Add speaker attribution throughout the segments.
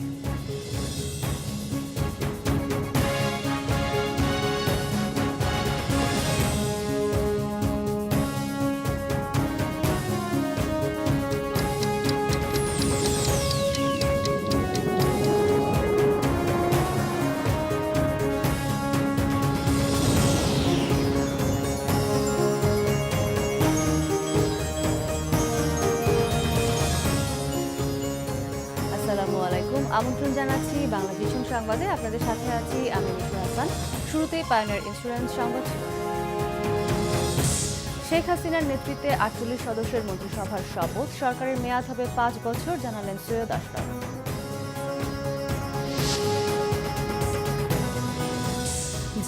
Speaker 1: Música আমন্ত্রণ জানাচ্ছি বাংলাদেশ সংবাদে। আপনাদের সাথে আছি আমি মিশু হাসান। শুরুতেই পায়নার ইন্স্যুরেন্স সংবাদ। শেখ হাসিনার নেতৃত্বে আটচল্লিশ সদস্যের মন্ত্রিসভার শপথ। সরকারের মেয়াদ হবে পাঁচ বছর, জানালেন সৈয়দ আশরাফ।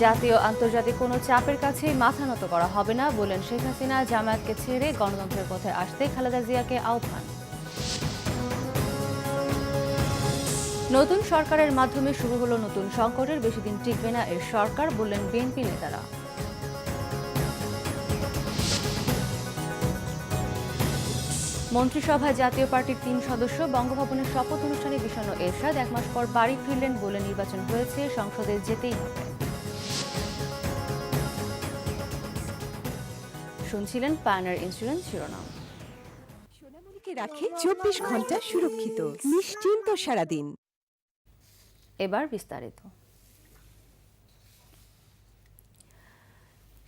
Speaker 1: জাতীয় আন্তর্জাতিক কোনো চাপের কাছেই মাথা নত করা হবে না বলেন শেখ হাসিনা। জামায়াতকে ছেড়ে গণতন্ত্রের পথে আসতে খালেদা জিয়াকে আহ্বান। নতুন সরকারের মাধ্যমে শুরু হলো নতুন সংকটের বেশি দিন টিকবে না এর সরকার বললেন বিএনপি নেতারা। মন্ত্রিসভায় জাতীয় পার্টির তিন সদস্য বঙ্গভবনের শপথ অনুষ্ঠানে বিষণ্ণ এরশাদ এক মাস পর বাড়ি ফিরলেন বলে নির্বাচন হয়েছে, সংসদে যেতেই হবে। শুনছিলেন পায়নার ইন্স্যুরেন্স শিরোনাম।
Speaker 2: রাখে চব্বিশ ঘণ্টা সুরক্ষিত, নিশ্চিন্ত সারাদিন।
Speaker 1: এবার বিস্তারিত।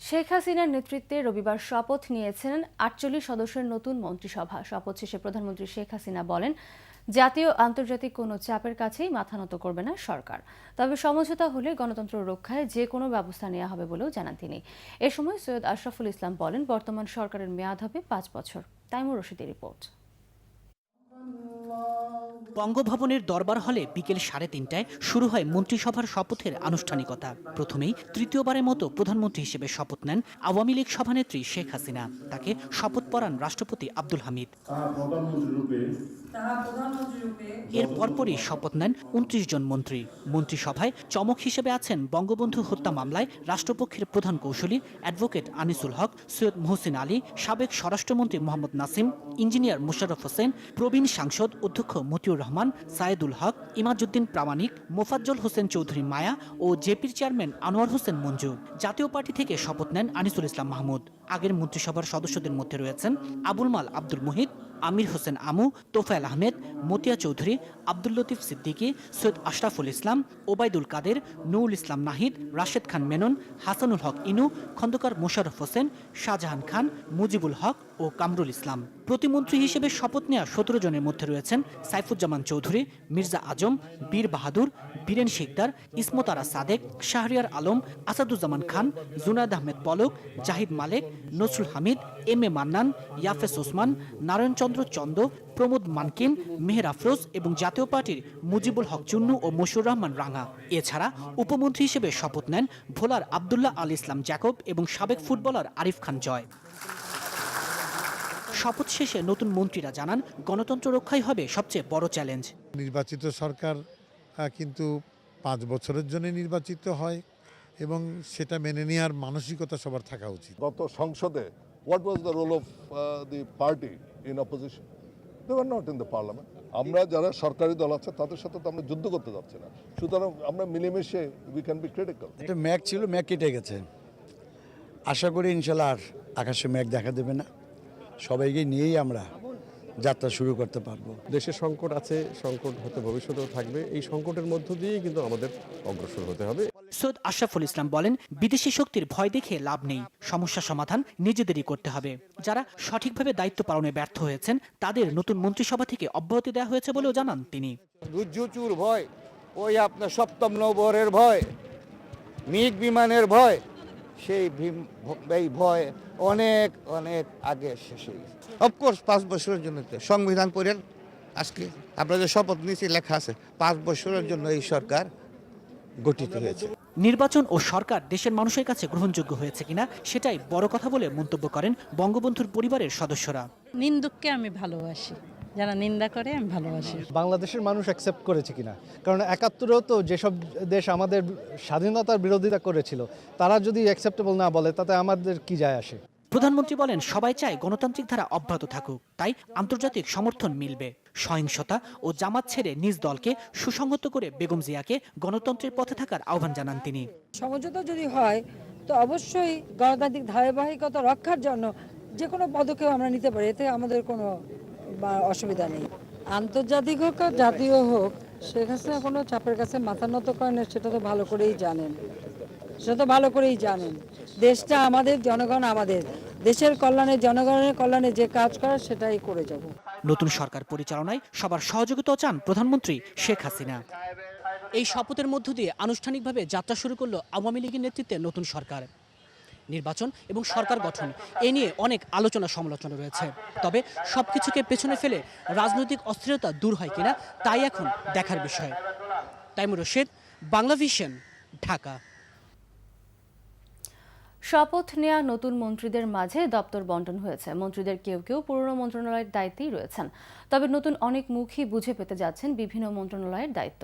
Speaker 1: শেখ হাসিনার নেতৃত্বে রবিবার শপথ নিয়েছেন আটচল্লিশ সদস্যের নতুন মন্ত্রিসভা। শপথ শেষে প্রধানমন্ত্রী শেখ হাসিনা বলেন, জাতীয় আন্তর্জাতিক কোনো চাপের কাছেই মাথা নত করবে না সরকার। তবে সমঝোতা হলে গণতন্ত্র রক্ষায় যে কোনো ব্যবস্থা নেওয়া হবে বলেও জানান তিনি। এ সময় সৈয়দ আশরাফুল ইসলাম বলেন, বর্তমান সরকারের মেয়াদ হবে পাঁচ বছর। তাইমুর রশিদের রিপোর্ট।
Speaker 3: বঙ্গভবনের দরবার হলে বিকেল সাড়ে তিনটায় শুরু হয় মন্ত্রিসভার শপথের আনুষ্ঠানিকতা। প্রথমেই তৃতীয়বারের মতো প্রধানমন্ত্রী হিসেবে শপথ নেন আওয়ামী লীগ সভানেত্রী শেখ হাসিনা। তাকে শপথ পড়ান রাষ্ট্রপতি আব্দুল হামিদ।
Speaker 4: তাহা প্রধানমন্ত্রী রূপে
Speaker 3: এর পরপরই শপথ নেন উনত্রিশ জন মন্ত্রী। মন্ত্রিসভায় চমক হিসেবে আছেন বঙ্গবন্ধু হত্যা মামলায় রাষ্ট্রপক্ষের প্রধান কৌশলী অ্যাডভোকেট আনিসুল হক সৈয়দ মহসিন আলী সাবেক স্বরাষ্ট্রমন্ত্রী মোহাম্মদ নাসিম ইঞ্জিনিয়ার মুশাররফ হোসেন প্রবীণ সাংসদ অধ্যক্ষ মতিউর রহমান, সায়েদুল হক, ইমাজউদ্দিন প্রামাণিক, মোফাজ্জল হোসেন চৌধুরী মায়া ও জেপির চেয়ারম্যান আনোয়ার হোসেন মঞ্জু। জাতীয় পার্টি থেকে শপথ নেন আনিসুল ইসলাম মাহমুদ। আগের মন্ত্রিসভার সদস্যদের মধ্যে রয়েছেন আবুল মাল আব্দুল মুহিত, আমির হোসেন আমু, তোফায়েল আহমেদ, মতিয়া চৌধুরী, আব্দুল লতিফ সিদ্দিকী, সৈয়দ আশরাফুল ইসলাম, ওবায়দুল কাদের, নুরুল ইসলাম নাহিদ, রাশেদ খান মেনন, হাসানুল হক ইনু, খন্দকার মোশাররফ হোসেন, শাহজাহান খান, মুজিবুল হক ও কামরুল ইসলাম। প্রতিমন্ত্রী হিসেবে শপথ নেওয়া সতেরো জনের মধ্যে রয়েছেন সাইফুজ্জামান চৌধুরী, মির্জা আজম, বীর বাহাদুর, বীরেন শিকদার ইসমত আরা সাদেক, শাহরিয়ার আলম, আসাদুজ্জামান খান, জুনায়দ আহমেদ পলক, জাহিদ মালেক, নসরুল হামিদ, এম এ মান্নান, ইয়াফেস ওসমান, নারায়ণচন্দ্র চন্দ, প্রমোদ মানকিন, মেহের আফরোজ এবং জাতীয় পার্টির মুজিবুল হক চুন্নু ও মশুর রহমান রাঙা। এছাড়া উপমন্ত্রী হিসেবে শপথ নেন ভোলার আবদুল্লাহ আল ইসলাম জ্যাকব এবং সাবেক ফুটবলার আরিফ খান জয়। শপথ শেষে নতুন মন্ত্রীরা জানান গণতন্ত্র রক্ষাই হবে সবচেয়ে বড় চ্যালেঞ্জ।
Speaker 5: নির্বাচিত সরকার কিন্তু পাঁচ বছরের জন্য নির্বাচিত হয় এবং সেটা মেনে নেওয়ার মানসিকতা সবার থাকা উচিত।
Speaker 4: গত সংসদে what was the role of the party in opposition they are not in the parliament আমরা যারা সরকারি দল আছে তাদের সাথে তো আমরা যুদ্ধ করতে যাচ্ছি না। সুতরাং আমরা মিলেমিশে উই ক্যান বি ক্রিটিক্যাল
Speaker 6: একটা ম্যাগ ছিল ম্যাক কেটে গেছে। আশা করি ইনশাল্লাহ আর আকাশে ম্যাক দেখা দেবে না। সবাইকে নিয়েই আমরা যাত্রা শুরু করতে পারব।
Speaker 7: দেশে সংকট আছে সংকট হতে ভবিষ্যতেও থাকবে। এই সংকটের মধ্য দিয়েই কিন্তু আমাদের অগ্রসর হতে হবে।
Speaker 3: সৈয়দ আশরাফুল ইসলাম বলেন বিদেশি শক্তির ভয় দেখে লাভ নেই সমস্যা সমাধান নিজেদেরই করতে হবে। যারা সঠিকভাবে দায়িত্ব পালনে ব্যর্থ হয়েছেন তাদের নতুন মন্ত্রিসভা থেকে অব্যাহতি দেওয়া হয়েছে বলেও জানান তিনি।
Speaker 8: ভয় ওই আপনার সপ্তম নৌবহরের ভয় মিগ বিমানের ভয় সেই ভীম- এই ভয় অনেক অনেক আগে শেষ হয়ে গেছে।
Speaker 9: অফকোর্স পাঁচ বছরের জন্য সংবিধান পড়েন। আজকে আপনারা যে শপথ নিয়েছি লেখা আছে পাঁচ বছরের জন্য এই সরকার গঠিত হয়েছে।
Speaker 3: নির্বাচন ও সরকার দেশের মানুষের কাছে গ্রহণযোগ্য হয়েছে কিনা সেটাই বড় কথা বলে মন্তব্য করেন বঙ্গবন্ধুর পরিবারের সদস্যরা।
Speaker 10: নিন্দুককে আমি ভালোবাসি। যারা নিন্দা করে আমি ভালোবাসি।
Speaker 11: বাংলাদেশের মানুষ অ্যাকসেপ্ট করেছে কিনা? কারণ একাত্তরেও তো যেসব দেশ আমাদের স্বাধীনতার বিরোধিতা করেছিল তারা যদি অ্যাকসেপ্টেবল না বলে তাতে আমাদের কি যায় আসে?
Speaker 3: প্রধানমন্ত্রী বলেন সবাই চায় গণতান্ত্রিক ধারা অব্যাহত থাকুক তাই আন্তর্জাতিক সমর্থন মিলবে। সহিংসতা ও জামাত ছেড়ে নিজ দলকে সুসংহত করে বেগম জিয়াকে গণতন্ত্রের পথে থাকার আহ্বান জানান তিনি।
Speaker 10: সমঝোতা যদি হয় তো অবশ্যই গণতান্ত্রিক ধারাবাহিকতা রক্ষার জন্য যে কোনো পদক্ষেপ আমরা নিতে পারি এতে আমাদের কোনো অসুবিধা নেই। আন্তর্জাতিক হোক আর জাতীয় হোক শেখ হাসিনা কোনো চাপের কাছে মাথা নত করেন সেটা তো ভালো করেই জানেন। সেটা তো ভালো করেই জানেন। দেশটা আমাদের, জনগণ আমাদের। দেশের কল্যাণে, জনগণের কল্যাণে যে কাজ করার সেটাই করে যাব।
Speaker 3: নতুন সরকার পরিচালনায় সবার সহযোগিতা চান প্রধানমন্ত্রী শেখ হাসিনা। এই শপথের মধ্য দিয়ে আনুষ্ঠানিকভাবে যাত্রা শুরু করল আওয়ামী লীগের নেতৃত্বে নতুন সরকার। নির্বাচন এবং সরকার গঠন। এ নিয়ে অনেক আলোচনা সমালোচনা রয়েছে। তবে সবকিছুকে পেছনে ফেলে রাজনৈতিক অস্থিরতা দূর হয় কিনা, তাই এখন দেখার বিষয়। তাইমুর রশিদ, বাংলা ভিশন, ঢাকা।
Speaker 1: শপথ নেয়া নতুন মন্ত্রীদের মাঝে দপ্তর বন্টন হয়েছে। মন্ত্রীদের কেউ কেউ পুরনো মন্ত্রণালয়ের দায়িত্বেই রয়েছেন। তবে নতুন অনেক মুখই বুঝে পেতে যাচ্ছেন বিভিন্ন মন্ত্রণালয়ের দায়িত্ব।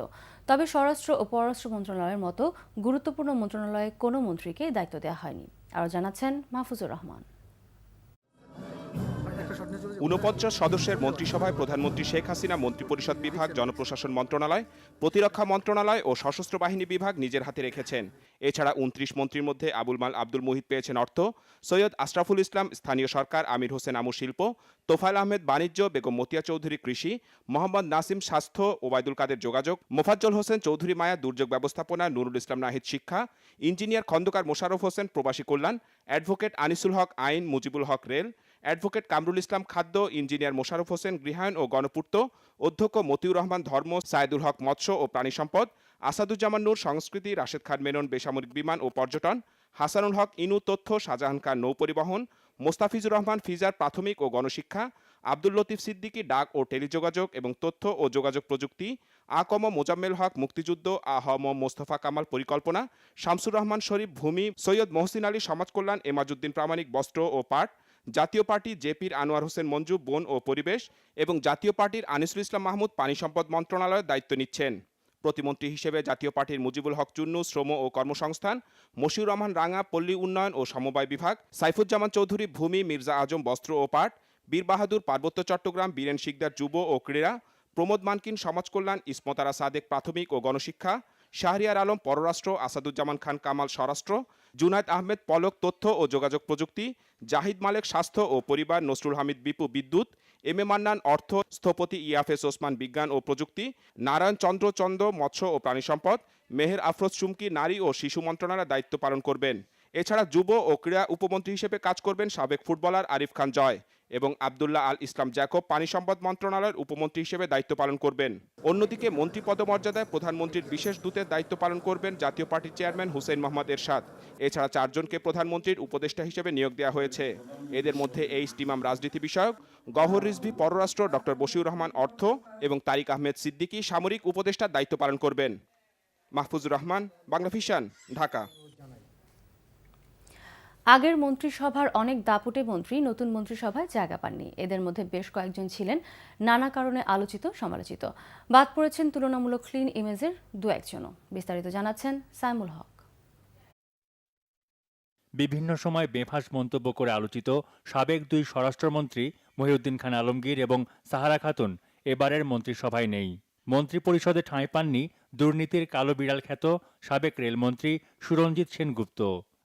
Speaker 1: তবে স্বরাষ্ট্র ও পররাষ্ট্র মন্ত্রণালয়ের মতো গুরুত্বপূর্ণ মন্ত্রণালয়ে কোনো মন্ত্রীকে দায়িত্ব দেওয়া হয়নি। আরও জানাচ্ছেন মাহফুজুর রহমান।
Speaker 12: ঊনপঞ্চাশ সদস্যের মন্ত্রিসভায় প্রধানমন্ত্রী শেখ হাসিনা, মন্ত্রিপরিষদ বিভাগ, জনপ্রশাসন মন্ত্রণালয়, প্রতিরক্ষা মন্ত্রণালয় ও সশস্ত্র বাহিনী বিভাগ নিজের হাতে রেখেছেন। এছাড়া উনত্রিশ মন্ত্রীর মধ্যে আবুল মাল আব্দুল মুহিত পেয়েছেন অর্থ। সৈয়দ আশরাফুল ইসলাম, স্থানীয় সরকার, আমির হোসেন আমু শিল্প, তোফায়েল আহমেদ বাণিজ্য, বেগম মতিয়া চৌধুরী কৃষি, মোহাম্মদ নাসিম স্বাস্থ্য ওবায়দুল কাদের যোগাযোগ, মোফাজ্জল হোসেন চৌধুরী মায়া, দুর্যোগ ব্যবস্থাপনা, নুরুল ইসলাম নাহিদ শিক্ষা, ইঞ্জিনিয়ার খন্দকার মোশারফ হোসেন, প্রবাসী কল্যাণ, অ্যাডভোকেট আনিসুল হক, আইন মুজিবুল হক রেল অ্যাডভোকেট কামরুল ইসলাম খাদ্য, ইঞ্জিনিয়ার মোশারফ হোসেন গৃহায়ন ও গণপূর্ত, অধ্যক্ষ মতিউর রহমান ধর্ম, সাইদুল হক মৎস্য ও প্রাণী সম্পদ, আসাদুজ্জামান নূর সংস্কৃতি, রাশেদ খান মেনন বেসামরিক বিমান ও পর্যটন, হাসানুল হক ইনু তথ্য, শাহজাহান খান নৌ পরিবহন, মোস্তাফিজুর রহমান ফিজার প্রাথমিক ও গণশিক্ষা, আব্দুল লতিফ সিদ্দিকী ডাক ও টেলিযোগাযোগ এবং তথ্য ও যোগাযোগ প্রযুক্তি আকম মোজাম্মেল হক মুক্তিযুদ্ধ আহম মোস্তফা কামাল পরিকল্পনা, শামসুর রহমান শরীফ ভূমি, সৈয়দ মহসিন আলী সমাজ কল্যাণ এমাজুদ্দিন প্রামাণিক বস্ত্র ও পাট জাতীয় পার্টি জেপির আনোয়ার হোসেন মঞ্জু, বন ও পরিবেশ এবং জাতীয় পার্টির আনিসুল ইসলাম মাহমুদ পানি সম্পদ মন্ত্রণালয়ের দায়িত্ব নিচ্ছেন। প্রতিমন্ত্রী হিসেবে জাতীয় পার্টির মুজিবুল হক চুন্নু, শ্রম ও কর্মসংস্থান, মশিউর রহমান রাঙা, পল্লী উন্নয়ন ও সমবায় বিভাগ, সাইফুজ্জামান চৌধুরী, ভূমি, মির্জা আজম বস্ত্র ও পাট, বীর বাহাদুর, পার্বত্য চট্টগ্রাম, বীরেন শিকদার যুব ও ক্রীড়া, প্রমোদ মানকিন, সমাজ কল্যাণ, ইসমতারা সাদেক প্রাথমিক ও গণশিক্ষা শাহরিয়ার আলম পররাষ্ট্র, আসাদুজ্জামান খান কামাল স্বরাষ্ট্র, জুনায়দ আহমেদ পলক তথ্য ও যোগাযোগ প্রযুক্তি, জাহিদ মালেক স্বাস্থ্য ও পরিবার, নসরুল হামিদ বিপু বিদ্যুৎ, এম এ মান্নান অর্থ, স্থপতি ইয়াফেস ওসমান বিজ্ঞান ও প্রযুক্তি, নারায়ণ চন্দ্র চন্দ্র মৎস্য ও প্রাণী সম্পদ, মেহের আফরোজ চুমকি নারী ও শিশু মন্ত্রণালয়ের দায়িত্ব পালন করবেন। এছাড়া যুব ও ক্রীড়া উপমন্ত্রী হিসেবে কাজ করবেন সাবেক ফুটবলার আরিফ খান জয়। এবং আবদুল্লাহ আল ইসলাম জ্যাকব পানি সম্পদ মন্ত্রণালয়ের উপমন্ত্রী হিসেবে দায়িত্ব পালন করবেন। অন্যদিকে মন্ত্রী পদমর্যাদায় প্রধানমন্ত্রীর বিশেষ দূতের দায়িত্ব পালন করবেন জাতীয় পার্টির চেয়ারম্যান হুসেন মোহাম্মদ এরশাদ। এছাড়া চারজনকে প্রধানমন্ত্রীর উপদেষ্টা হিসেবে নিয়োগ দেওয়া হয়েছে। এদের মধ্যে এইচ টিমাম রাজনীতি বিষয়ক গহর রিজভি পররাষ্ট্র ডক্টর বশিউর রহমান অর্থ এবং তারিক আহমেদ সিদ্দিকী সামরিক উপদেষ্টার দায়িত্ব পালন করবেন। মাহফুজুর রহমান বাংলা ভিশন ঢাকা।
Speaker 1: আগের মন্ত্রিসভার অনেক দাপুটে মন্ত্রী নতুন মন্ত্রিসভায় জায়গা পাননি। এদের মধ্যে বেশ কয়েকজন ছিলেন, নানা কারণে আলোচিত, সমালোচিত। বাদ পড়েছেন তুলনামূলক ক্লিন ইমেজের দু একজনও। বিস্তারিত জানাচ্ছেন সাইমুল হক।
Speaker 13: বিভিন্ন সময় বেফাঁস মন্তব্য করে আলোচিত সাবেক দুই স্বরাষ্ট্রমন্ত্রী মহিউদ্দিন খান আলমগীর এবং সাহারা খাতুন এবারের মন্ত্রিসভায় নেই। মন্ত্রিপরিষদে ঠাঁই পাননি দুর্নীতির কালো বিড়াল খ্যাত সাবেক রেলমন্ত্রী সুরঞ্জিত সেনগুপ্ত।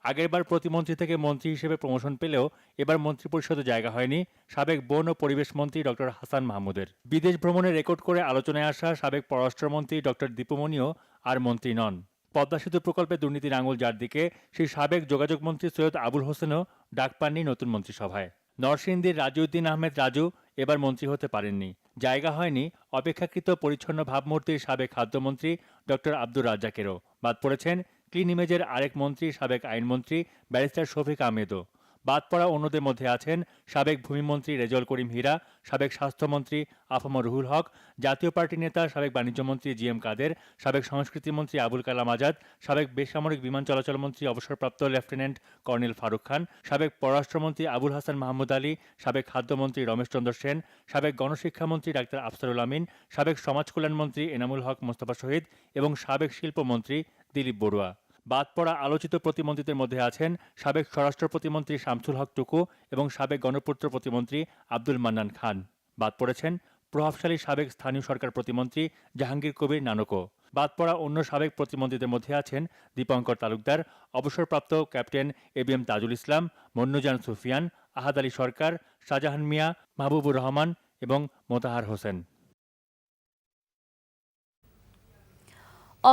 Speaker 13: আগেরবার প্রতিমন্ত্রী থেকে মন্ত্রী হিসেবে প্রমোশন পেলেও এবার মন্ত্রিপরিষদে জায়গা হয়নি সাবেক বন ও পরিবেশ মন্ত্রী ডক্টর হাসান মাহমুদের। বিদেশ ভ্রমণে রেকর্ড করে আলোচনায় আসা সাবেক পররাষ্ট্রমন্ত্রী ডক্টর দীপমণিও আর মন্ত্রী নন। পদ্মা সেতু প্রকল্পে দুর্নীতির আঙুল যার দিকে, সেই সাবেক যোগাযোগ মন্ত্রী সৈয়দ আবুল হোসেনও ডাক পাননি নতুন মন্ত্রিসভায়। নরসিংদীর রাজিউদ্দিন আহমেদ রাজু এবার মন্ত্রী হতে পারেননি। জায়গা হয়নি, অপেক্ষাকৃত পরিচ্ছন্ন ভাবমূর্তির সাবেক খাদ্যমন্ত্রী ডক্টর আব্দুর রাজ্জাকেরও। বাদ পড়েছেন ক্লিন ইমেজের আরেক মন্ত্রী, সাবেক আইনমন্ত্রী ব্যারিস্টার শফিক আহমেদও বাদ পড়া অন্যদের মধ্যে আছেন সাবেক ভূমিমন্ত্রী রেজল করিম হীরা, সাবেক স্বাস্থ্যমন্ত্রী আফম রুহুল হক, জাতীয় পার্টি নেতা, সাবেক বাণিজ্যমন্ত্রী জি এম কাদের, সাবেক সংস্কৃতিমন্ত্রী আবুল কালাম আজাদ, সাবেক বেসামরিক বিমান চলাচল মন্ত্রী, অবসরপ্রাপ্ত লেফটেন্যান্ট কর্নেল ফারুক খান, সাবেক পররাষ্ট্রমন্ত্রী আবুল হাসান মাহমুদ আলী, সাবেক খাদ্যমন্ত্রী রমেশচন্দ্র সেন, সাবেক গণশিক্ষামন্ত্রী ডাক্তার আফসারুল আমিন, সাবেক সমাজ কল্যাণমন্ত্রী এনামুল হক মোস্তফা শহীদ এবং সাবেক শিল্পমন্ত্রী দিলীপ বড়ুয়া। বাদ পড়া আলোচিত প্রতিমন্ত্রীদের মধ্যে আছেন সাবেক স্বরাষ্ট্র প্রতিমন্ত্রী শামসুল হক টুকু এবং সাবেক গণপূর্ত প্রতিমন্ত্রী আব্দুল মান্নান খান। বাদ পড়েছেন প্রভাবশালী সাবেক স্থানীয় সরকার প্রতিমন্ত্রী জাহাঙ্গীর কবির নানকও। বাদ পড়া অন্য সাবেক প্রতিমন্ত্রীদের মধ্যে আছেন দীপঙ্কর তালুকদার, অবসরপ্রাপ্ত captain A B M Tajul Islam, Monnujan Sufian, Ahad Ali Sarkar, Shahjahan Mia, Mahbubur Rahman এবং মোতাহার হোসেন।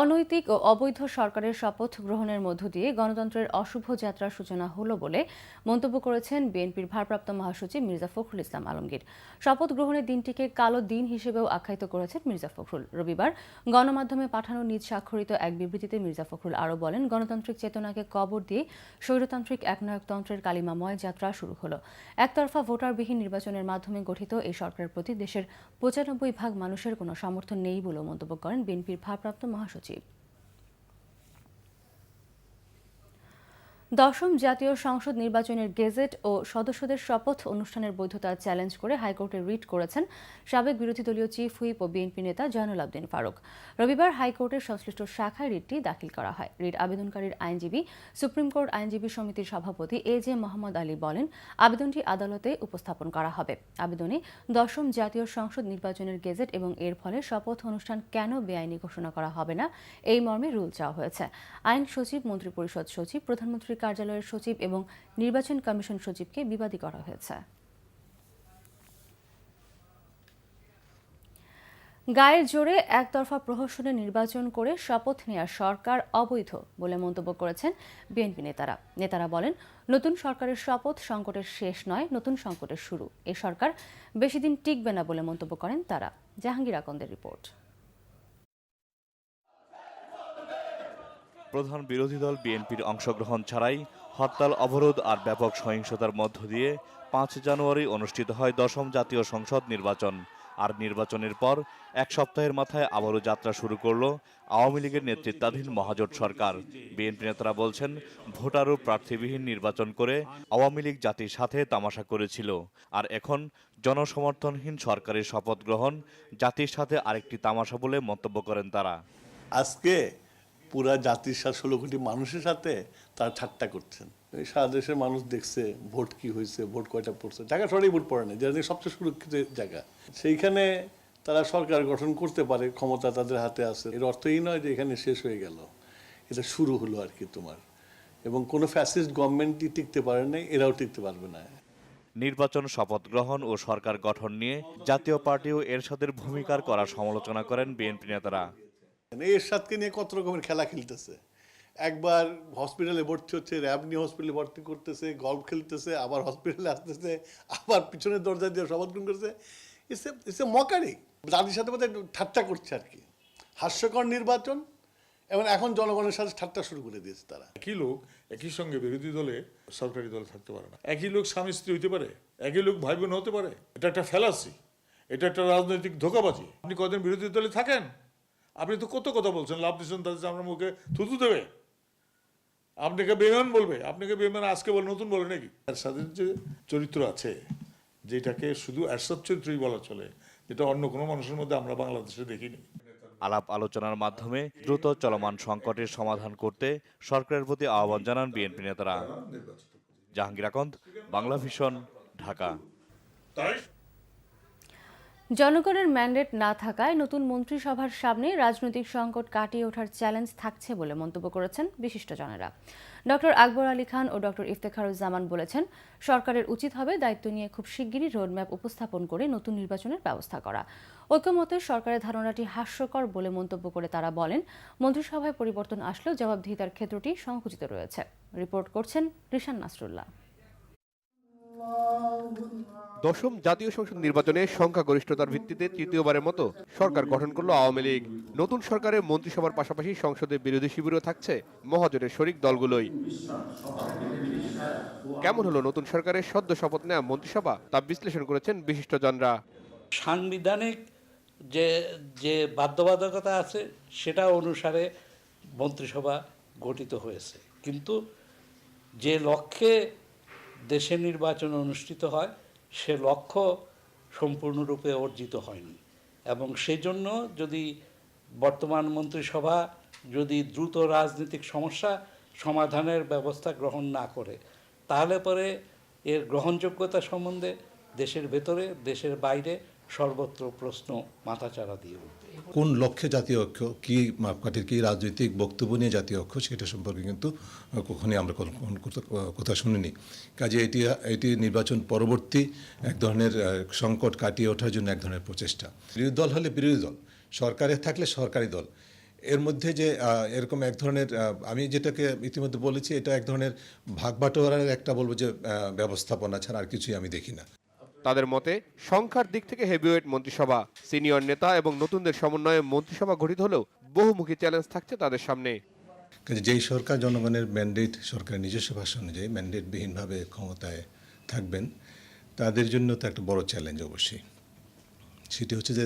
Speaker 1: অনৈতিক ও অবৈধ সরকারের শপথ গ্রহণের মধ্য দিয়ে গণতন্ত্রের অশুভ যাত্রার সূচনা হলো বলে মন্তব্য করেছেন বিএনপির ভারপ্রাপ্ত মহাসচিব মির্জা ফখরুল ইসলাম আলমগীর। শপথ গ্রহণের দিনটিকে কালো দিন হিসেবেও আখ্যায়িত করেছেন মির্জা ফখরুল। রবিবার গণমাধ্যমে পাঠানো নিজ স্বাক্ষরিত এক বিবৃতিতে মির্জা ফখরুল আরও বলেন, গণতান্ত্রিক চেতনাকে কবর দিয়ে স্বৈরতান্ত্রিক একনায়কতন্ত্রের কালিমাময় যাত্রা শুরু হলো। একতরফা ভোটারবিহীন নির্বাচনের মাধ্যমে গঠিত এই সরকারের প্রতি দেশের পঁচানব্বই ভাগ মানুষের কোনো সমর্থন নেই বলেও মন্তব্য করেন বিএনপির ভারপ্রাপ্ত মহাসচিব। সচিব দশম জাতীয় সংসদ নির্বাচনের গেজেট ও সদস্যদের শপথ অনুষ্ঠানের বৈধতা চ্যালেঞ্জ করে হাইকোর্টে রিট করেছেন সাবেক বিরোধী দলীয় চিফ হুইপ ও বিএনপি নেতা জয়নুল আবদিন ফারুক। রবিবার হাইকোর্টের সংশ্লিষ্ট শাখায় রিটটি দাখিল করা হয়। রিট আবেদনকারীর আইনজীবী, সুপ্রিম কোর্ট আইনজীবী সমিতির সভাপতি এ জে মোহাম্মদ আলী বলেন, আবেদনটি আদালতে উপস্থাপন করা হবে। আবেদনে দশম জাতীয় সংসদ নির্বাচনের গেজেট এবং এর ফলে শপথ অনুষ্ঠান কেন বেআইনি ঘোষণা করা হবে না, এই মর্মে রুল চাওয়া হয়েছে। আইন সচিব, মন্ত্রিপরিষদ সচিব প্রধানমন্ত্রীর কার্যালয়ের সচিব এবং নির্বাচন কমিশন সচিবকে বিবাদী করা হয়েছে। গায়ের জোরে একতরফা প্রহসনে নির্বাচন করে শপথ নেওয়া সরকার অবৈধ বলে মন্তব্য করেছেন বিএনপি নেতারা। নেতারা বলেন, নতুন সরকারের শপথ সংকটের শেষ নয়, নতুন সংকটের শুরু। এ সরকার বেশি দিন টিকবে না বলে মন্তব্য করেন তারা। জাহাঙ্গীর আকন্দের রিপোর্ট।
Speaker 14: প্রধান বিরোধী দল বিএনপির অংশগ্রহণ ছাড়াই হরতাল, অবরোধ আর ব্যাপক সহিংসতার মধ্য দিয়ে পাঁচ জানুয়ারি অনুষ্ঠিত হয় দশম জাতীয় সংসদ নির্বাচন। আর নির্বাচনের পর এক সপ্তাহের মাথায় আবারও যাত্রা শুরু করল আওয়ামী লীগের নেতৃত্বাধীন মহাজোট সরকার। বিএনপি নেতারা বলছেন ভোটার ও প্রার্থীবিহীন নির্বাচন করে আওয়ামী লীগ জাতির সাথে তামাশা করেছিল। আর এখন জনসমর্থনহীন সরকারের শপথ গ্রহণ জাতির সাথে আরেকটি তামাশা বলে মন্তব্য করেন তারা।
Speaker 15: আজকে পুরা জাতির সাথে, ষোলো কোটি মানুষের সাথে তারা ঠাট্টা করছেন। এই সারা দেশের মানুষ দেখছে ভোট কি হয়েছে, ভোট কয়টা পড়ছে। ঢাকা শহরেই ভোট পড়ে না যেটা সবচেয়ে সুরক্ষিত জায়গা। সেইখানে তারা সরকার গঠন করতে পারে, ক্ষমতা তাদের হাতে আছে। এর অর্থ এই নয় যে এখানে শেষ হয়ে গেল। এটা শুরু হলো আর কি তোমার। এবং কোনো ফ্যাসিস্ট গভর্নমেন্টই টিকতে পারে না এরাও টিকতে পারবে না।
Speaker 14: নির্বাচন শপথ গ্রহণ ও সরকার গঠন নিয়ে জাতীয় পার্টি ও এরশাদের ভূমিকার করা সমালোচনা করেন বিএনপি নেতারা।
Speaker 15: এরশাদকে নিয়ে কত রকমের খেলা খেলতেছে। একবার হসপিটালে ভর্তি হচ্ছে র্যাব নিয়ে হসপিটালে ভর্তি করতেছে, গল্ফ খেলতেছে, আবার হসপিটালে আসতেছে, আবার পিছনের দরজা দিয়ে গ্রহণ করছে। ইসে মকারি তাদের সাথে বোধহয় ঠাট্টা করছে আর কি। হাস্যকর নির্বাচন এবং এখন জনগণের সাথে ঠাট্টা শুরু করে দিয়েছে তারা।
Speaker 16: একই লোক, একই সঙ্গে বিরোধী দলে, সরকারি দলে থাকতে পারে না। একই লোক স্বামী স্ত্রী হইতে পারে, একই লোক ভাই বোন হতে পারে। এটা একটা ফেলাসি এটা একটা রাজনৈতিক ধোকাবাজি। আপনি কদিন বিরোধী দলে থাকেন? আপনি তো কত কথা বলছেন? লাভ দিচ্ছেন তাদের আপনার মুখে থুতু দেবে। আপনাকে বেমান বলবে। আপনাকে বেমান আজকে বলে নতুন বলে নাকি? এরশাদের যে চরিত্র আছে যেটাকে শুধু এরশাদ চরিত্রই বলা চলে যেটা অন্য কোনো মানুষের মধ্যে আমরা বাংলাদেশে দেখিনি।
Speaker 14: আলাপ আলোচনার মাধ্যমে দ্রুত চলমান সংকটের সমাধান করতে সরকারের প্রতি আহ্বান জানান বিএনপি নেতারা। জাহাঙ্গীর আকন্দ বাংলা ভিশন ঢাকা।
Speaker 1: জনগণের ম্যান্ডেট না থাকায় নতুন মন্ত্রিসভার সামনে রাজনৈতিক সংকট কাটিয়ে ওঠার চ্যালেঞ্জ থাকছে বলে মন্তব্য করেছেন বিশিষ্টজনেরা। ডক্টর আকবর আলী খান ও ডক্টর ইফতেখারুজ্জামান বলেছেন, সরকারের উচিত হবে দায়িত্ব নিয়ে খুব শিগগিরই রোডম্যাপ উপস্থাপন করে নতুন নির্বাচনের ব্যবস্থা করা। ঐক্যমতে সরকারের ধারণাটি হাস্যকর বলে মন্তব্য করে তারা বলেন, মন্ত্রিসভায় পরিবর্তন আসলেও জবাবদিহিতার ক্ষেত্রটি সংকুচিত রয়েছে। রিপোর্ট করছেন রিশান নাসরুল্লাহ।
Speaker 17: দশম জাতীয় সংসদ নির্বাচনে সংখ্যাগরিষ্ঠতার ভিত্তিতে তৃতীয়বারের মতো সরকার গঠন করল আওয়ামী লীগ। নতুন সরকারের মন্ত্রিসভার পাশাপাশি সংসদে বিরোধী শিবিরও থাকছে মহাজোটের শরিক দলগুলোই। কেমন হলো নতুন সরকারের সদ্য শপথ নেওয়া মন্ত্রিসভা তা বিশ্লেষণ করেছেন বিশিষ্টজনরা।
Speaker 18: সাংবিধানিক যে যে বাধ্যবাধকতা আছে, সেটা অনুসারে মন্ত্রিসভা গঠিত হয়েছে। কিন্তু যে লক্ষ্যে দেশে নির্বাচন অনুষ্ঠিত হয়, সে লক্ষ্য সম্পূর্ণরূপে অর্জিত হয়নি। এবং সেই জন্য যদি বর্তমান মন্ত্রিসভা যদি দ্রুত রাজনৈতিক সমস্যা সমাধানের ব্যবস্থা গ্রহণ না করে, তাহলে পরে এর গ্রহণযোগ্যতা সম্বন্ধে দেশের ভেতরে, দেশের বাইরে সর্বত্র প্রশ্ন মাথাচাড়া দিয়ে উঠবে।
Speaker 19: কোন লক্ষ্যে জাতীয় ঐক্য, কী মাপকাঠির, কী রাজনৈতিক বক্তব্য নিয়ে জাতীয় ঐক্য, সেটা সম্পর্কে কিন্তু কখনোই আমরা কথা- শুনিনি। কাজে এটি এটি নির্বাচন পরবর্তী এক ধরনের সংকট কাটিয়ে ওঠার জন্য এক ধরনের প্রচেষ্টা। বিরোধী দল হলে বিরোধী দল, সরকারে থাকলে সরকারি দল। এর মধ্যে যে এরকম এক ধরনের আমি যেটাকে ইতিমধ্যে বলেছি, এটা এক ধরনের ভাগ একটা বলব যে ব্যবস্থাপনা ছাড়া আর কিছুই আমি দেখি না।
Speaker 17: তাদের মতে, সংখ্যার দিক থেকে হেভিওয়েট মন্ত্রিসভা, সিনিয়র নেতা এবং নতুনদের সমন্বয়ে মন্ত্রিসভা গঠিত হলেও বহুমুখী চ্যালেঞ্জ থাকছে তাদের সামনে।
Speaker 19: কাজে যেই সরকার জনগণের ম্যান্ডেট সরকারের নিজস্ব ভাষা অনুযায়ী ম্যান্ডেটবিহীনভাবে ক্ষমতায় থাকবেন, তাদের জন্য তো একটা বড় চ্যালেঞ্জ অবশ্যই। সেটি হচ্ছে যে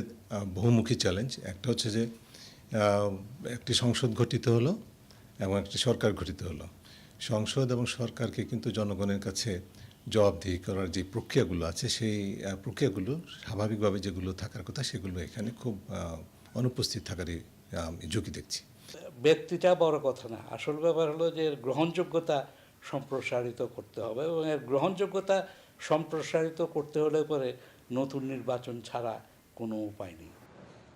Speaker 19: বহুমুখী চ্যালেঞ্জ একটা হচ্ছে যে একটি সংসদ গঠিত হলো এবং একটি সরকার গঠিত হলো। সংসদ এবং সরকারকে কিন্তু জনগণের কাছে জবাবদিহি করার যে প্রক্রিয়াগুলো আছে সেই প্রক্রিয়াগুলো স্বাভাবিকভাবে যেগুলো থাকার কথা সেগুলো এখানে খুব আহ, অনুপস্থিত থাকারই আমি ঝুঁকি দেখছি।
Speaker 18: ব্যক্তিটা বড় কথা না। আসল ব্যাপার হলো যে এর গ্রহণযোগ্যতা সম্প্রসারিত করতে হবে এবং এর গ্রহণযোগ্যতা সম্প্রসারিত করতে হলে পরে নতুন নির্বাচন ছাড়া কোনো উপায় নেই।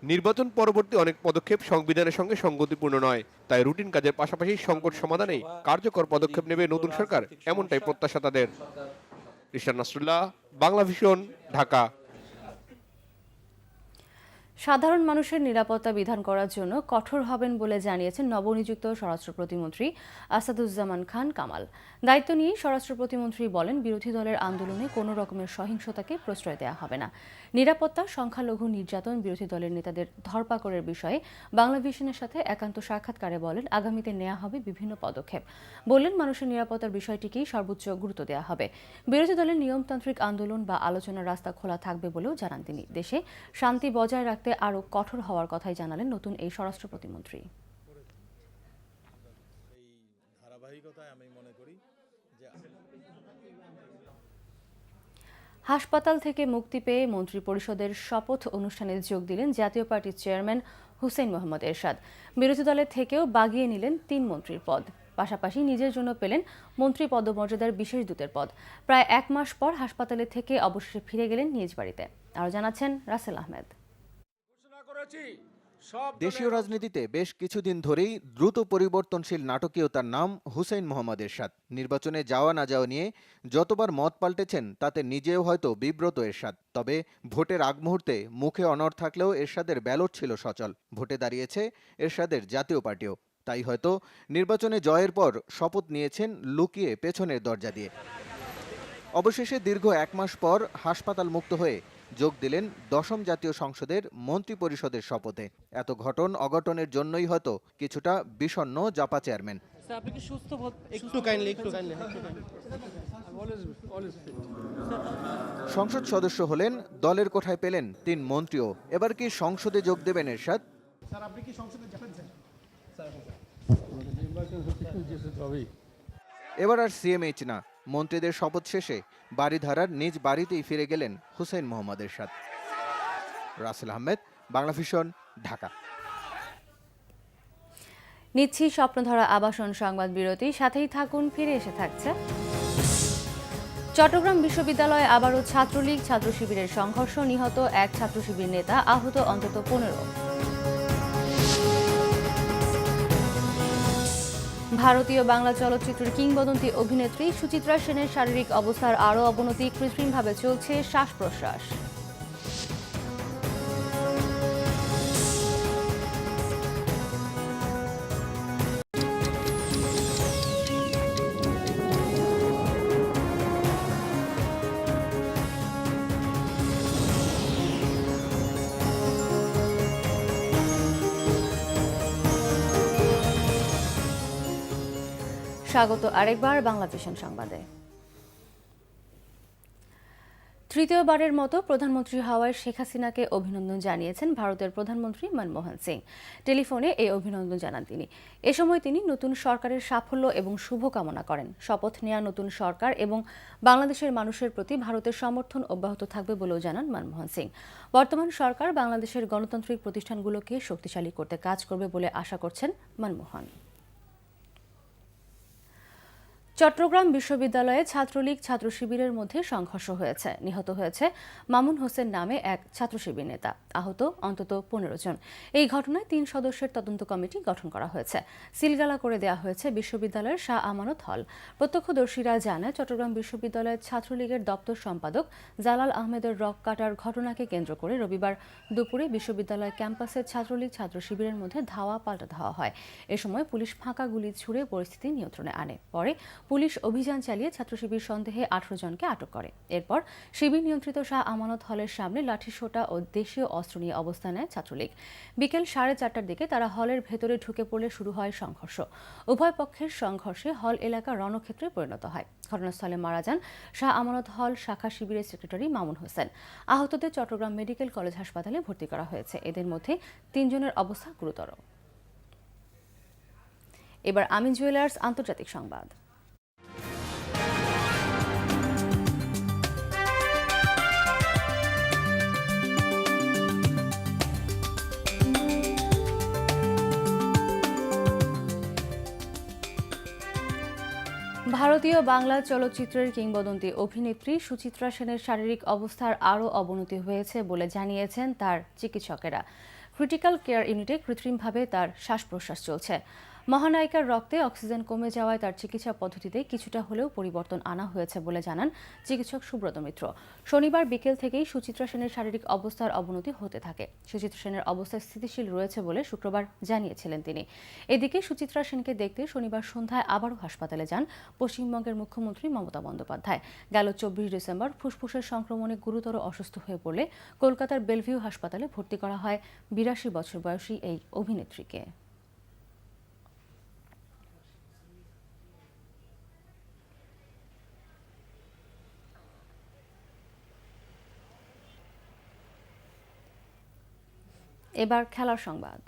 Speaker 17: নির্বাচন পরবর্তী অনেক পদক্ষেপ সংবিধানের সঙ্গে সঙ্গতিপূর্ণ নয় তাই রুটিন কাজের পাশাপাশি সংকট সমাধানে কার্যকর পদক্ষেপ নেবে নতুন সরকার এমনটাই প্রত্যাশা তাদের। রিশান নাসরুল্লাহ বাংলা ভিশন ঢাকা।
Speaker 1: সাধারণ মানুষের নিরাপত্তা বিধান করার জন্য কঠোর হবেন বলে জানিয়েছেন নবনিযুক্ত স্বরাষ্ট্র প্রতিমন্ত্রী আসাদুজ্জামান খান কামাল। দায়িত্ব নিয়ে স্বরাষ্ট্র প্রতিমন্ত্রী বলেন, বিরোধী দলের আন্দোলনে কোনো রকমের সহিংসতাকে প্রশ্রয় দেওয়া হবে না। নিরাপত্তা, সংখ্যালঘু নির্যাতন, বিরোধী দলের নেতাদের ধরপাকড়ের বিষয়ে বাংলা ভিশনের সাথে একান্ত সাক্ষাৎকারে বলেন, আগামীতে নেওয়া হবে বিভিন্ন পদক্ষেপ। বললেন, মানুষের নিরাপত্তার বিষয়টিকেই সর্বোচ্চ গুরুত্ব দেওয়া হবে। বিরোধী দলের নিয়মতান্ত্রিক আন্দোলন বা আলোচনার রাস্তা খোলা থাকবে বলেও জানান তিনি। দেশে শান্তি বজায় রাখতে আরও কঠোর হওয়ার কথাই জানালেন নতুন এই স্বরাষ্ট্র প্রতিমন্ত্রী। হাসপাতাল থেকে মুক্তি পেয়ে মন্ত্রী পরিষদের শপথ অনুষ্ঠানে যোগ দিলেন জাতীয় পার্টির চেয়ারম্যান হুসেইন মোহাম্মদ এরশাদ। বিরোধী দলের থেকেও বাগিয়ে নিলেন তিন মন্ত্রীর পদ। পাশাপাশি নিজের জন্য পেলেন মন্ত্রী পদমর্যাদার বিশেষ দূতের পদ। প্রায় এক মাস পর হাসপাতালে থেকে অবশেষে ফিরে গেলেন নিজ বাড়িতে। আরও জানাচ্ছেন রাসেল আহমেদ।
Speaker 20: দেশীয় রাজনীতিতে বেশ কিছুদিন ধরেই দ্রুত পরিবর্তনশীল নাটকীয়তার নাম হুসেইন মোহাম্মদ এরশাদ। নির্বাচনে যাওয়া না যাওয়া নিয়ে যতবার মত পাল্টেছেন, তাতে নিজেও হয়তো বিব্রত এরশাদ। তবে ভোটের আগ মুহূর্তে মুখে অনড় থাকলেও এরশাদের ব্যালট ছিল সচল। ভোটে দাঁড়িয়েছে এরশাদের জাতীয় পার্টিও। তাই হয়তো নির্বাচনে জয়ের পর শপথ নিয়েছেন লুকিয়ে পেছনের দরজা দিয়ে। অবশেষে দীর্ঘ এক মাস পর হাসপাতাল মুক্ত হয়ে যোগ দিলেন দশম জাতীয় সংসদের মন্ত্রী পরিষদের শপথে। এত ঘটন অঘটনের জন্যই হয়তো কিছুটা বিষণ্ণ জাপা চেয়ারম্যান।
Speaker 11: আপনি কি সুস্থ একটু কাইন্ডলি একটু কাইন্ডলি
Speaker 20: সংসদ সদস্য হলেন দলের কোঠায় পেলেন তিন মন্ত্রীও। এবার কি সংসদে যোগ দেবেন এরশাদ?
Speaker 11: স্যার আপনি কি সংসদে যাবেন স্যার?
Speaker 20: এবার আর সিএমএইচ না। মন্ত্রীদের শপথ শেষে বাড়িধারার নিজ বাড়িতেই ফিরে গেলেন হুসেন মোহাম্মদ এরশাদ রাসেল আহমেদ, বাংলা ভিশন, ঢাকা।
Speaker 1: নিচ্ছি স্বপ্নধরা আবাসন সংবাদ বিরতি, সাথেই থাকুন, ফিরে এসে থাকছে। চট্টগ্রাম বিশ্ববিদ্যালয়ে আবারও ছাত্রলীগ ছাত্র শিবিরের সংঘর্ষ, নিহত এক ছাত্র শিবির নেতা আহত অন্তত পনেরো। ভারতীয় বাংলা চলচ্চিত্রের কিংবদন্তি অভিনেত্রী সুচিত্রা সেনের শারীরিক অবস্থার আরও অবনতি কৃত্রিমভাবে চলছে শ্বাস প্রশ্বাস স্বাগত আরেকবার বাংলা ভিশন সংবাদে। তৃতীয়বারের মতো প্রধানমন্ত্রী হওয়ায় শেখ হাসিনাকে অভিনন্দন জানিয়েছেন ভারতের প্রধানমন্ত্রী মনমোহন সিং। টেলিফোনে এই অভিনন্দন জানান তিনি। এ সময় তিনি নতুন সরকারের সাফল্য এবং শুভকামনা করেন। শপথ নেওয়া নতুন সরকার এবং বাংলাদেশের মানুষের প্রতি ভারতের সমর্থন অব্যাহত থাকবে বলেও জানান মনমোহন সিং। বর্তমান সরকার বাংলাদেশের গণতান্ত্রিক প্রতিষ্ঠানগুলোকে শক্তিশালী করতে কাজ করবে বলে আশা করছেন মনমোহন। চট্টগ্রাম বিশ্ববিদ্যালয়ে ছাত্রলীগ ছাত্র শিবিরের মধ্যে সংঘর্ষ হয়েছে। নিহত হয়েছে মামুন হোসেন নামে এক ছাত্র শিবির নেতা। আহত অন্তত পনেরো জন। এই ঘটনায় তিন সদস্যের তদন্ত কমিটি গঠন করা হয়েছে। সিলগালা করে দেওয়া হয়েছে বিশ্ববিদ্যালয়ের শাহ আমানত হল। প্রত্যক্ষদর্শীরা জানায়, চট্টগ্রাম বিশ্ববিদ্যালয়ের ছাত্রলীগের দপ্তর সম্পাদক জালাল আহমেদের রক কাটার ঘটনাকে কেন্দ্র করে রবিবার দুপুরে বিশ্ববিদ্যালয় ক্যাম্পাসে ছাত্রলীগ ছাত্র শিবিরের মধ্যে ধাওয়া পাল্টা ধাওয়া হয়। এ সময় পুলিশ ফাঁকা গুলি ছুড়ে পরিস্থিতি নিয়ন্ত্রণে আনে। পরে পুলিশ অভিযান চালিয়ে ছাত্র শিবির সন্দেহে আঠারো জনকে আটক করে। এরপর শিবির নিয়ন্ত্রিত শাহ আমানত হলের সামনে লাঠিসোঁটা ও দেশীয় অস্ত্র নিয়ে অবস্থান নেয় ছাত্রলীগ। বিকেল সাড়ে চারটার দিকে তারা হলের ভেতরে ঢুকে পড়লে শুরু হয় সংঘর্ষ। উভয় পক্ষের সংঘর্ষে হল এলাকা রণক্ষেত্রে পরিণত হয়। ঘটনাস্থলে মারা যান শাহ আমানত হল শাখা শিবিরের সেক্রেটারি মামুন হোসেন। আহতদের চট্টগ্রাম মেডিকেল কলেজ হাসপাতালে ভর্তি করা হয়েছে। এদের মধ্যে তিনজনের অবস্থা গুরুতর। এবার আমিন জুয়েলার্স, আন্তর্জাতিক সংবাদ। ভারতীয় বাংলা চলচ্চিত্রের কিংবদন্তি অভিনেত্রী সুচিত্রা সেনের শারীরিক অবস্থার আরও অবনতি হয়েছে বলে জানিয়েছেন তার চিকিৎসকেরা। ক্রিটিক্যাল কেয়ার ইউনিটে কৃত্রিমভাবে তার শ্বাস প্রশ্বাস চলছে। মহানায়িকার রক্তে অক্সিজেন কমে যাওয়ায় তার চিকিৎসা পদ্ধতিতে কিছুটা হলেও পরিবর্তন আনা হয়েছে বলে জানান চিকিৎসক সুব্রত মিত্র। শনিবার বিকেল থেকেই সুচিত্রা সেনের শারীরিক অবস্থার অবনতি হতে থাকে। সুচিত্রা সেনের অবস্থা স্থিতিশীল রয়েছে বলে শুক্রবার জানিয়েছিলেন তিনি। এদিকে সুচিত্রা সেনকে দেখতে শনিবার সন্ধ্যায় আবারও হাসপাতালে যান পশ্চিমবঙ্গের মুখ্যমন্ত্রী মমতা বন্দ্যোপাধ্যায়। গেল চব্বিশ ডিসেম্বর ফুসফুসের সংক্রমণে গুরুতর অসুস্থ হয়ে পড়লে কলকাতার বেলভিউ হাসপাতালে ভর্তি করা হয় বিরাশি বছর বয়সী এই অভিনেত্রীকে। এবার খেলার সংবাদ।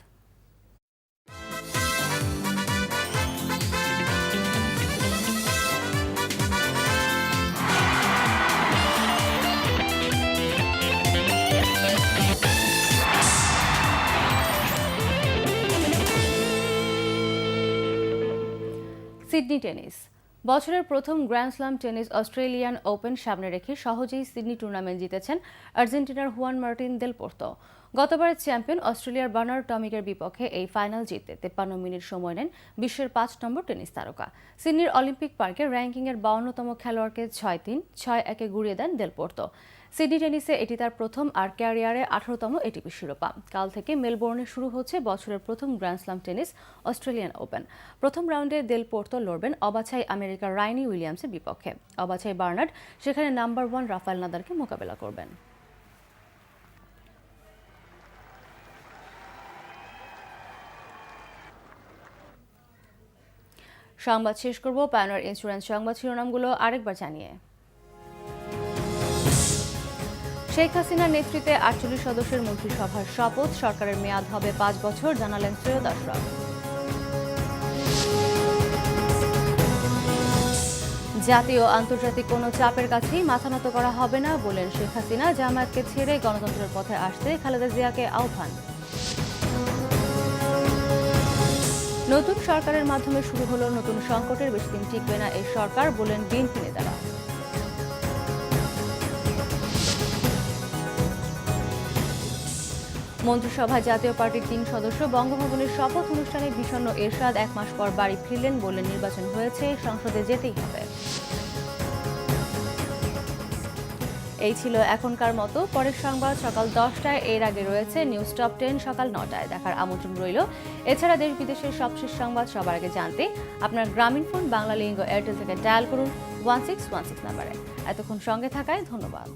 Speaker 1: Sydney tennis. বছরের প্রথম grand slam tennis Australian Open সামনে রেখে সহজেই সিডনি টুর্নামেন্ট জিতেছেন আর্জেন্টিনার হুয়ান মার্টিন দেল পোর্তো গতবারের চ্যাম্পিয়ন অস্ট্রেলিয়ার বার্নার টমিকের বিপক্ষে এই ফাইনাল জিততে তেপ্পান্ন মিনিট সময় নেন বিশ্বের পাঁচ নম্বর টেনিস তারকা। সিডনির অলিম্পিক পার্কে র্যাঙ্কিংয়ের বাউন্নতম খেলোয়াড়কে ছয় তিন, ছয় একে গুড়িয়ে দেন দেল পোর্তো। সিডনি টেনিসে এটি তার প্রথম আর ক্যারিয়ারে আঠারোতম এটিপি শিরোপা। কাল থেকে মেলবোর্নে শুরু হচ্ছে বছরের প্রথম গ্র্যান্ডস্লাম টেনিস অস্ট্রেলিয়ান ওপেন। প্রথম রাউন্ডে দেল পোর্তো লড়বেন অবাছাই আমেরিকার রাইনি উইলিয়ামসের বিপক্ষে। অবাছাই বার্নার্ড সেখানে নাম্বার ওয়ান রাফায়েল নাদারকে মোকাবেলা করবেন। সংবাদ শেষ করব প্যানার ইন্স্যুরেন্স সংবাদ শিরোনামগুলো আরেকবার জানিয়ে। শেখ হাসিনার নেতৃত্বে আটচল্লিশ সদস্যের মন্ত্রিসভার শপথ, সরকারের মেয়াদ হবে পাঁচ বছর, জানালেন সৈয়দ আশরাফ জাতীয় আন্তর্জাতিক কোনো চাপের কাছেই মাথা নত করা হবে না বলেন শেখ হাসিনা। জামায়াতকে ছেড়ে গণতন্ত্রের পথে আসতে খালেদা জিয়াকে আহ্বান। নতুন সরকারের মাধ্যমে শুরু হলো নতুন সংকটের বেশি দিন টিকবে না এই সরকার বলেন বিএনপি নেতারা। মন্ত্রিসভায় জাতীয় পার্টির তিন সদস্য বঙ্গভবনের শপথ অনুষ্ঠানে বিষণ্ন এরশাদ এক মাস পর বাড়ি ফিরলেন বলে নির্বাচন হয়েছে, সংসদে যেতেই হবে। এই ছিল এখনকার মতো। পরের সংবাদ সকাল দশটায়। এর আগে রয়েছে নিউজ টপ টেন সকাল নটায়। দেখার আমন্ত্রণ রইল। এছাড়া দেশ বিদেশের সবশেষ সংবাদ সবার আগে জানতে আপনার গ্রামীণ ফোন বাংলা লিঙ্গ এয়ারটেল থেকে ডায়াল করুন ওয়ান সিক্স ওয়ান সিক্স নাম্বারে। এতক্ষণ সঙ্গে থাকায় ধন্যবাদ।